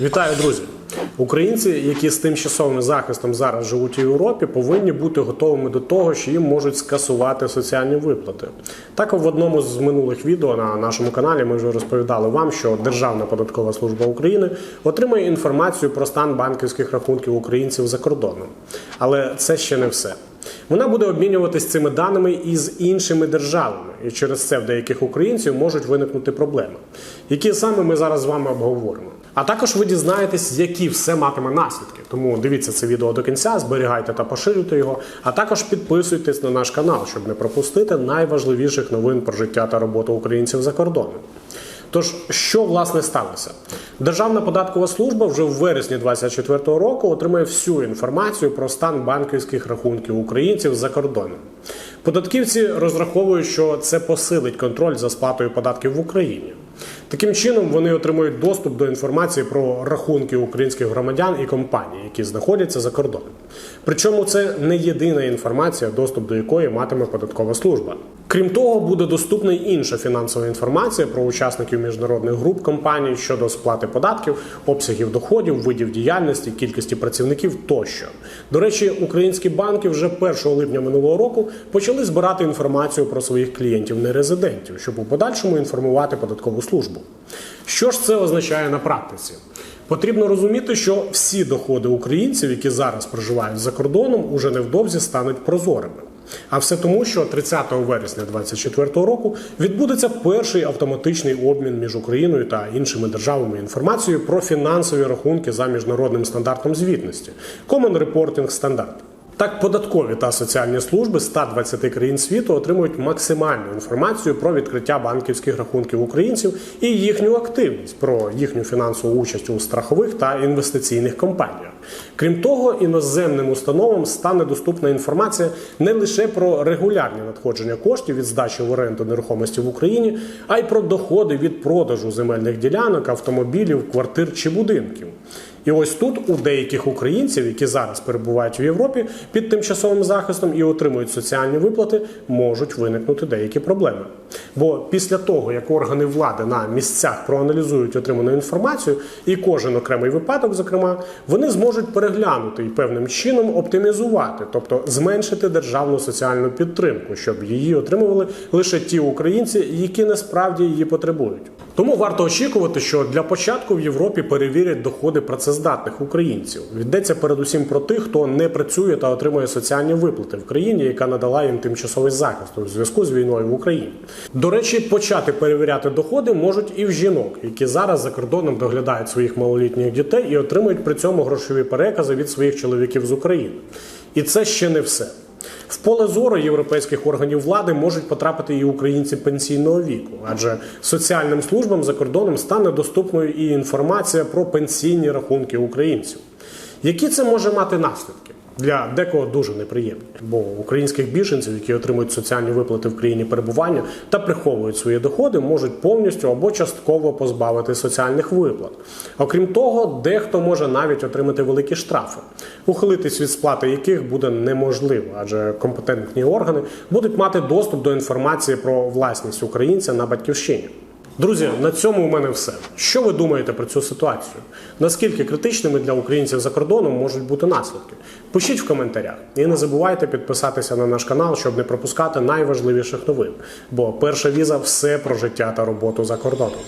Вітаю, друзі! Українці, які з тимчасовим захистом зараз живуть у Європі, повинні бути готовими до того, що їм можуть скасувати соціальні виплати. Так, в одному з минулих відео на нашому каналі ми вже розповідали вам, що Державна податкова служба України отримує інформацію про стан банківських рахунків українців за кордоном. Але це ще не все. Вона буде обмінюватись цими даними із іншими державами, і через це в деяких українців можуть виникнути проблеми, які саме ми зараз з вами обговоримо. А також ви дізнаєтесь, які все матиме наслідки. Тому дивіться це відео до кінця, зберігайте та поширюйте його. А також підписуйтесь на наш канал, щоб не пропустити найважливіших новин про життя та роботу українців за кордоном. Тож, що власне сталося? Державна податкова служба вже в вересні 2024 року отримає всю інформацію про стан банківських рахунків українців за кордоном. Податківці розраховують, що це посилить контроль за сплатою податків в Україні. Таким чином вони отримують доступ до інформації про рахунки українських громадян і компаній, які знаходяться за кордоном. Причому це не єдина інформація, доступ до якої матиме податкова служба. Крім того, буде доступна й інша фінансова інформація про учасників міжнародних груп компаній щодо сплати податків, обсягів доходів, видів діяльності, кількості працівників тощо. До речі, українські банки вже 1 липня минулого року почали збирати інформацію про своїх клієнтів-нерезидентів, щоб у подальшому інформувати податкову службу. Що ж це означає на практиці? Потрібно розуміти, що всі доходи українців, які зараз проживають за кордоном, уже невдовзі стануть прозорими. А все тому, що 30 вересня 2024 року відбудеться перший автоматичний обмін між Україною та іншими державами інформацією про фінансові рахунки за міжнародним стандартом звітності Common Reporting Standard. Так, податкові та соціальні служби 120 країн світу отримують максимальну інформацію про відкриття банківських рахунків українців і їхню активність про їхню фінансову участь у страхових та інвестиційних компаніях. Крім того, іноземним установам стане доступна інформація не лише про регулярні надходження коштів від здачі в оренду нерухомості в Україні, а й про доходи від продажу земельних ділянок, автомобілів, квартир чи будинків. І ось тут у деяких українців, які зараз перебувають в Європі під тимчасовим захистом і отримують соціальні виплати, можуть виникнути деякі проблеми. Бо після того, як органи влади на місцях проаналізують отриману інформацію, і кожен окремий випадок, зокрема, вони зможуть переглянути і певним чином оптимізувати, тобто зменшити державну соціальну підтримку, щоб її отримували лише ті українці, які насправді її потребують. Тому варто очікувати, що для початку в Європі перевірять доходи працездатних українців. Йдеться передусім про тих, хто не працює та отримує соціальні виплати в країні, яка надала їм тимчасовий захист у зв'язку з війною в Україні. До речі, почати перевіряти доходи можуть і в жінок, які зараз за кордоном доглядають своїх малолітніх дітей і отримують при цьому грошові перекази від своїх чоловіків з України. І це ще не все. В поле зору європейських органів влади можуть потрапити і українці пенсійного віку, адже соціальним службам за кордоном стане доступною і інформація про пенсійні рахунки українців. Які це може мати наслідки? Для декого дуже неприємні, бо українських біженців, які отримують соціальні виплати в країні перебування та приховують свої доходи, можуть повністю або частково позбавити соціальних виплат. Окрім того, дехто може навіть отримати великі штрафи, ухилитись від сплати яких буде неможливо, адже компетентні органи будуть мати доступ до інформації про власність українця на батьківщині. Друзі, на цьому у мене все. Що ви думаєте про цю ситуацію? Наскільки критичними для українців за кордоном можуть бути наслідки? Пишіть в коментарях і не забувайте підписатися на наш канал, щоб не пропускати найважливіших новин. Бо перша віза все про життя та роботу за кордоном.